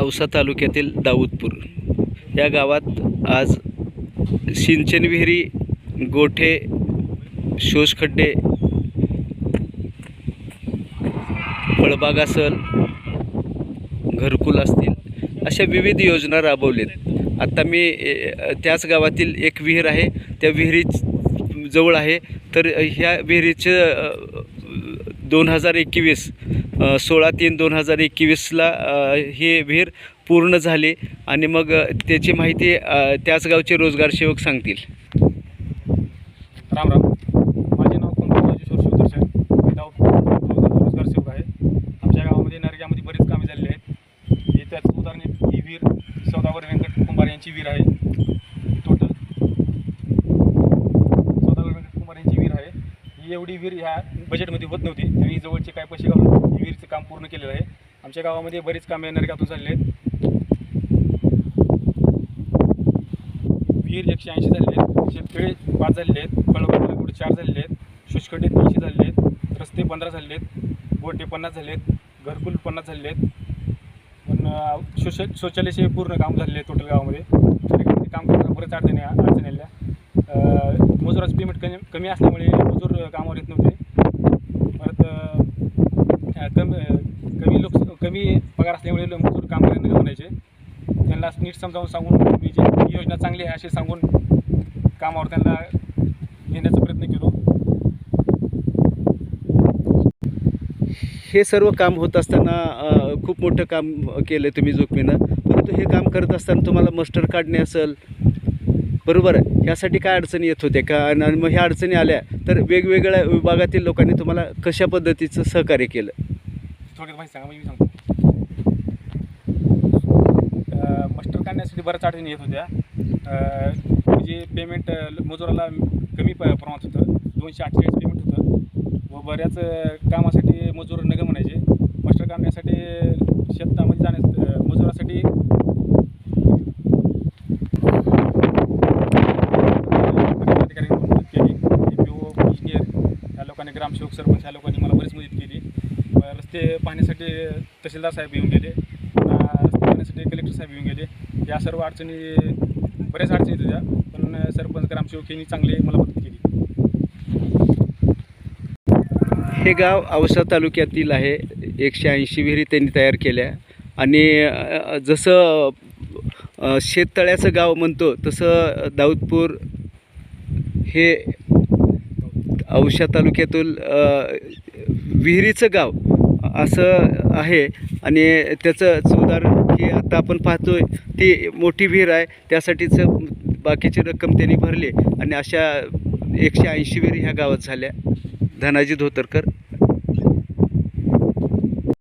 औसा तालुक्यातील दाऊदपूर. या गावात आज सिंचन विहिरी गोठे शोषखड्डे फळबाग असेल घरकुल असतील अशा विविध योजना राबवलेत. आत्ता मी त्याच गावातील एक विहीर आहे. त्या विहिरी जवळ आहे. तर ह्या विहिरीचं दोन हजार एकवीस सोळा तीन दोन हजार एकवीसला हे विहीर पूर्ण झाली आणि मग त्याची माहिती त्याच गावचे रोजगार सेवक सांगतील. राम राम. माझे नाव कुंभार राजेश्वर साहेब मी रोजगार सेवक आहे. आमच्या गावामध्ये नरग्यामध्ये बरेच कामे झालेली आहेत. हे त्याच उदाहरण ही विहीर सौदावर व्यंकट कुंभार यांची विहीर आहे टोटल सौदागर व्यंकट कुंभार यांची विहीर आहे ही एवढी विहीर ह्या बजेटमध्ये होत नव्हती त्यांनी जवळचे काय पैसे घालून विहिरीचं विहीरचं काम पूर्ण केलेलं आहे. आमच्या गावामध्ये बरीच कामे नरगातून झालेली आहेत. विहीर एकशे ऐंशी झालेले आहेत शेतकरी पाच झालेले आहेत फळबाग चार झालेले आहेत शुष्कटे तीनशे झालेले आहेत रस्ते पंधरा झालेले आहेत गोटे पन्नास झाले आहेत घरकुल पन्नास झालेले आहेत. पण अं, शोष शौचालयाचे पूर्ण काम झालेले आहे टोटल गावामध्ये. काम करताना बरेच अडचणी अडचणी आल्या. मजुराचं पेमेंट कमी कमी असल्यामुळे मजूर कामावर येत नव्हते. परत कमी कमी लोक कमी पगार असल्यामुळे मजूर काम करायला म्हणायचे. त्यांना नीट समजावून सांगून मी जी योजना चांगली आहे असे सांगून कामावर त्यांना घेण्याचा प्रयत्न केलो. हे सर्व काम होत असताना खूप मोठं काम केलं तुम्ही जोखमीनं. परंतु हे काम करत असताना तुम्हाला मस्टर काढणे असेल बरोबर आहे. ह्यासाठी काय अडचणी येत होत्या? का आणि मग ह्या अडचणी आल्या तर वेगवेगळ्या विभागातील लोकांनी तुम्हाला कशा पद्धतीचं सहकार्य केलं? थोडक्यात माहिती सांगा मग मी सांगतो. मास्टर काढण्यासाठी बऱ्याच अडचणी येत होत्या. म्हणजे पेमेंट मजुराला कमी प प्रमाणात होतं दोनशे अठ्ठेचाळीस पेमेंट होतं. व बऱ्याच कामासाठी मजूर नग म्हणायचे मास्टर काढण्यासाठी शेतामध्ये जाण्यास अं, मजुरासाठी अधिकाऱ्यांनी मदत केली पी ओ इंजिनियर या लोकांनी ग्रामसेवक सरपंच ह्या लोकांनी मला बरीच मदत केली. रस्ते पाहण्यासाठी तहसीलदार साहेब येऊन गेले. रस्ते पाहण्यासाठी कलेक्टर साहेब येऊन गेले. या सर्व अडचणी बऱ्याच अडचणी होत्या पण सरपंच ग्रामसेवक यांनी चांगली मला मदत केली. हे गाव औसा तालुक्यातील आहे. एकशे ऐंशी विहिरी त्यांनी तयार केल्या. आणि जसं शेततळ्याचं गाव म्हणतो तसं दाऊदपूर हे औषा तालुक्यातील विहिरीचं गाव असं आहे. आणि त्याचंच उदाहरण की आता आपण पाहतोय ती मोठी विहीर आहे. त्यासाठीच बाकीची रक्कम त्यांनी भरली. आणि अशा एकशे ऐंशी विहिरी ह्या गावात झाल्या. धनाजी धोतरकर.